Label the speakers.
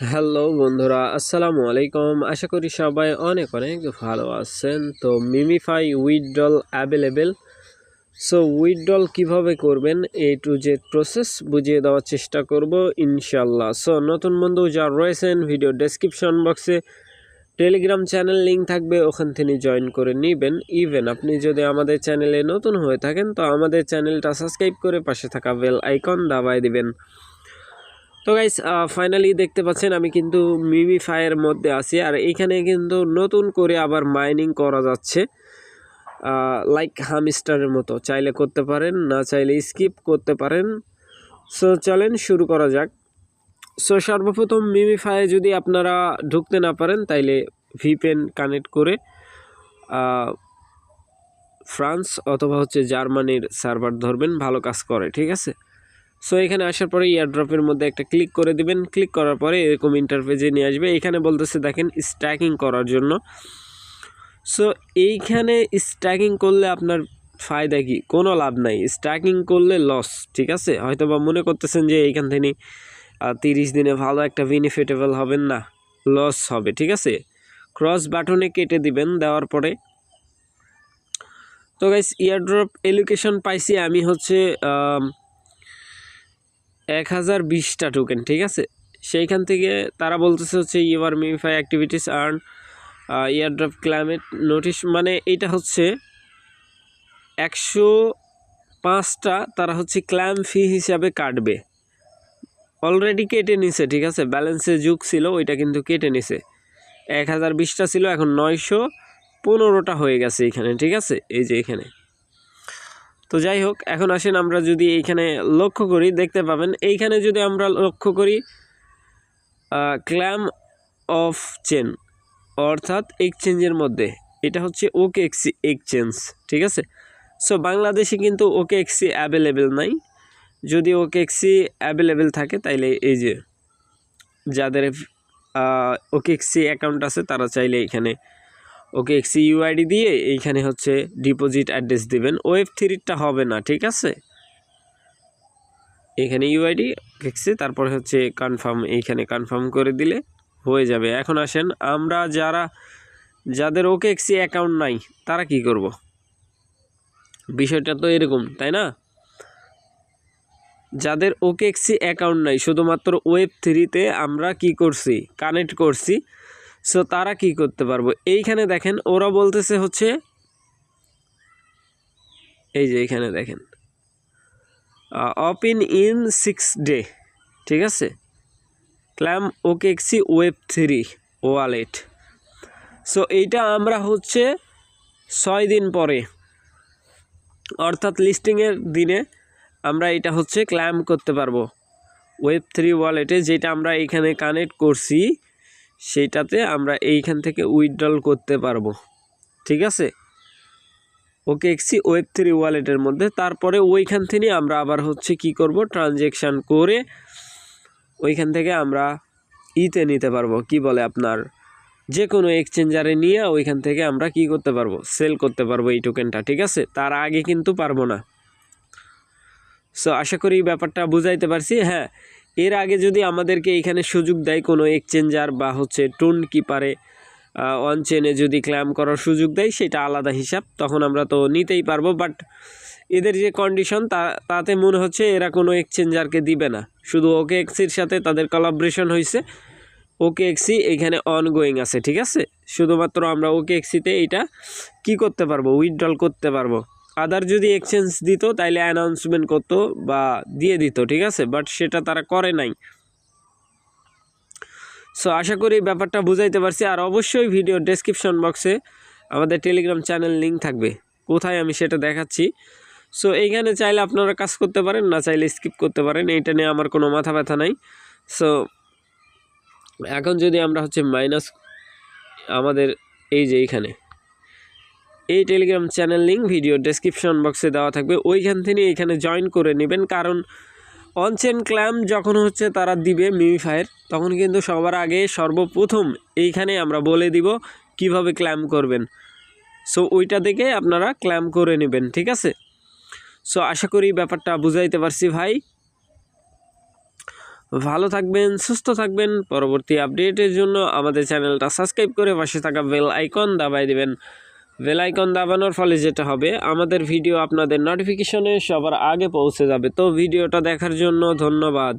Speaker 1: Hello বন্ধুরা, আসসালামু আলাইকুম। আশা করি সবাই অনেক অনেক ভালো আছেন। তো MemeFi withdrawal available so withdrawal কীভাবে করবেন? এ টু জেড প্রসেস বুঝিয়ে দেওয়ার চেষ্টা করব ইনশাল্লাহ সো নতুন বন্ধু যা রয়েছেন ভিডিও ডেসক্রিপশন বক্সে টেলিগ্রাম চ্যানেল লিঙ্ক থাকবে, ওখান থেকে জয়েন করে নেবেন। ইভেন আপনি যদি আমাদের চ্যানেলে নতুন হয়ে থাকেন, তো আমাদের চ্যানেলটা সাবস্ক্রাইব করে পাশে থাকা বেল আইকন দাবায় দিবেন। তো গাইস ফাইনালি দেখতে পাচ্ছেন আমি কিন্তু মিমিফাইয়ের মধ্যে আছি। আর এইখানে কিন্তু নতুন করে আবার মাইনিং করা যাচ্ছে। লাইক হামিস্টারের মতো। চাইলে করতে পারেন, না চাইলে স্কিপ করতে পারেন। সো চলেন শুরু করা যাক। সো সর্বপ্রথম মিমিফায়ে যদি আপনারা ঢুকতে না পারেন, তাইলে ভিপেন কানেক্ট করে ফ্রান্স অথবা হচ্ছে জার্মানির সার্ভার ধরবেন, ভালো কাজ করে, ঠিক আছে? সো এখানে আসার পরে ইয়ারড্রপের মধ্যে একটা ক্লিক করে দিবেন। ক্লিক করার পরে এরকম ইন্টারফেসে নিয়ে আসবে। এখানে বলতেছে, দেখেন স্ট্যাকিং করার জন্য। সো এইখানে স্ট্যাকিং করলে আপনার ফায়দা কি? কোনো লাভ নাই। স্ট্যাকিং করলে লস ঠিক আছে? হয়তো বা মনে করতেছেন যে এইখান থেকে তিরিশ দিনে ভালো একটা বেনিফিটেবল হবেন না। লস হবে, ঠিক আছে? ক্রস বাটনে কেটে দিবেন দেওয়ার পরে। তো গাইস ইয়ারড্রপ এলোকেশন পাইছি আমি হচ্ছে এক হাজার বিশটা টোকেন ঠিক আছে? সেইখান থেকে তারা বলতেছে হচ্ছে your MemeFi activities earn airdrop climate notice মানে এটা হচ্ছে একশো পাঁচটা তারা হচ্ছে ক্ল্যাম ফি হিসাবে কাটবে। অলরেডি কেটে নিছে, ঠিক আছে? ব্যালেন্সে যুগ ছিল, ওইটা কিন্তু কেটে নিছে। এক হাজার বিশটা ছিল, এখন নয়শো পনেরোটা হয়ে গেছে এখানে, ঠিক আছে? এই যে এখানে। তো যাই হোক, এখন আসেন আমরা যদি এইখানে লক্ষ্য করি, দেখতে পাবেন, এইখানে যদি আমরা লক্ষ্য করি ক্ল্যাম অফ চেন অর্থাৎ এক্সচেঞ্জের মধ্যে, এটা হচ্ছে ওকে এক্সি এক্সচেঞ্জ ঠিক আছে? সো বাংলাদেশে কিন্তু ওকে এক্সি অ্যাভেলেবেল নাই। যদি ওকে এক্সি অ্যাভেলেবেল থাকে, তাইলে এই যে, যাদের ওকে এক্সি অ্যাকাউন্ট আছে, তারা চাইলে এখানে ওকে এক্সি ইউআইডি দিয়ে এইখানে হচ্ছে ডিপোজিট অ্যাড্রেস দিবেন। ওয়েব থ্রিটা হবে না, ঠিক আছে? এখানে ইউআইডি এক্সি তারপরে হচ্ছে কনফার্ম এইখানে কনফার্ম করে দিলে হয়ে যাবে। এখন আসেন, আমরা যারা, যাদের ওকে এক্সি অ্যাকাউন্ট নাই, তারা কি করব? বিষয়টা তো এরকম, তাই না? যাদের ওকে এক্সি অ্যাকাউন্ট নাই, শুধুমাত্র ওয়েব থ্রিতে আমরা কি করছি? কানেক্ট করছি। সো তারা কি করতে পারব? এইখানে দেখেন, ওরা বলতেছে হচ্ছে, এই যে এইখানে দেখেন অপিন ইন সিক্স ডে ঠিক আছে? Claim OKX web three wallet so এইটা আমরা হচ্ছে ছয় দিন পরে, অর্থাৎ লিস্টিংয়ের দিনে আমরা এটা হচ্ছে ক্ল্যাম করতে পারব। ওয়েব থ্রি ওয়ালেটে যেটা আমরা এখানে কানেক্ট করছি সেইটাতে আমরা এইখান থেকে উইথড্রল করতে পারব। ঠিক আছে? ওকে, এক্সি ওয়েব থ্রি ওয়ালেটের মধ্যে। তারপরে ওইখান থেকে আমরা আবার হচ্ছে কি করব? ট্রানজেকশান করে ওইখান থেকে আমরা ইতে নিতে পারব। কি বলে আপনার? যে কোনো এক্সচেঞ্জারে নিয়ে ওইখান থেকে আমরা কি করতে পারব? সেল করতে পারব এই টোকেনটা ঠিক আছে? তার আগে কিন্তু পারব না। সো আশা করি ব্যাপারটা বুঝাইতে পারছি। হ্যাঁ এর আগে যদি আমাদেরকে এখানে সুযোগ দেয় কোনো এক্সচেঞ্জার বা হচ্ছে টোন কিপারে অন চেনে যদি ক্ল্যাম করার সুযোগ দেয়, সেটা আলাদা হিসাব, তখন আমরা তো নিতেই পারব বাট এদের যে কন্ডিশন তা, তাতে মনে হচ্ছে এরা কোনো এক্সচেঞ্জারকে দিবে না। শুধু ওকে এক্সির সাথে তাদের কলাবরেশন হয়েছে ওকে এক্সি এখানে অনগোয়িং আছে, ঠিক আছে? শুধুমাত্র আমরা ওকে এক্সিতে এইটা কি করতে পারব উইথড্রল করতে পারব। আদার যদি এক্সচেঞ্জ দিত, তাইলে অ্যানাউন্সমেন্ট করতো বা দিয়ে দিত, ঠিক আছে? বাট সেটা তারা করে নাই। সো আশা করি ব্যাপারটা বুঝাইতে পারছি। আর অবশ্যই ভিডিও ডেসক্রিপশন বক্সে আমাদের টেলিগ্রাম চ্যানেল লিঙ্ক থাকবে। কোথায় আমি সেটা দেখাচ্ছি। সো এইখানে চাইলে আপনারা কাজ করতে পারেন, না চাইলে স্কিপ করতে পারেন। এইটা নিয়ে আমার কোনো মাথা ব্যথা নাই। সো এখন যদি আমরা হচ্ছে মাইনাস আমাদের এই যে এইখানে। এই Telegram channel link video description বক্সে দেওয়া থাকবে। ওইখান থেকে এখানে জয়েন করে নেবেন। কারণ অনচেন ক্ল্যাম যখন হচ্ছে তারা দিবে মিমিফায়ের তখন কিন্তু সবার আগে সর্বপ্রথম এইখানে আমরা বলে দিব কীভাবে ক্ল্যাম করবেন। সো ওইটা দেখে আপনারা ক্ল্যাম করে নেবেন, ঠিক আছে? সো আশা করি ব্যাপারটা বুঝাইতে পারছি ভাই। ভালো থাকবেন, সুস্থ থাকবেন। পরবর্তী আপডেটের জন্য আমাদের চ্যানেলটা সাবস্ক্রাইব করে পাশে থাকা বেল আইকন দাবাই দিবেন। বেল আইকন দাবানোর ফলে যেটা হবে, আমাদের ভিডিও আপনাদের নোটিফিকেশনে সবার আগে পৌঁছে যাবে। তো ভিডিওটা দেখার জন্য ধন্যবাদ।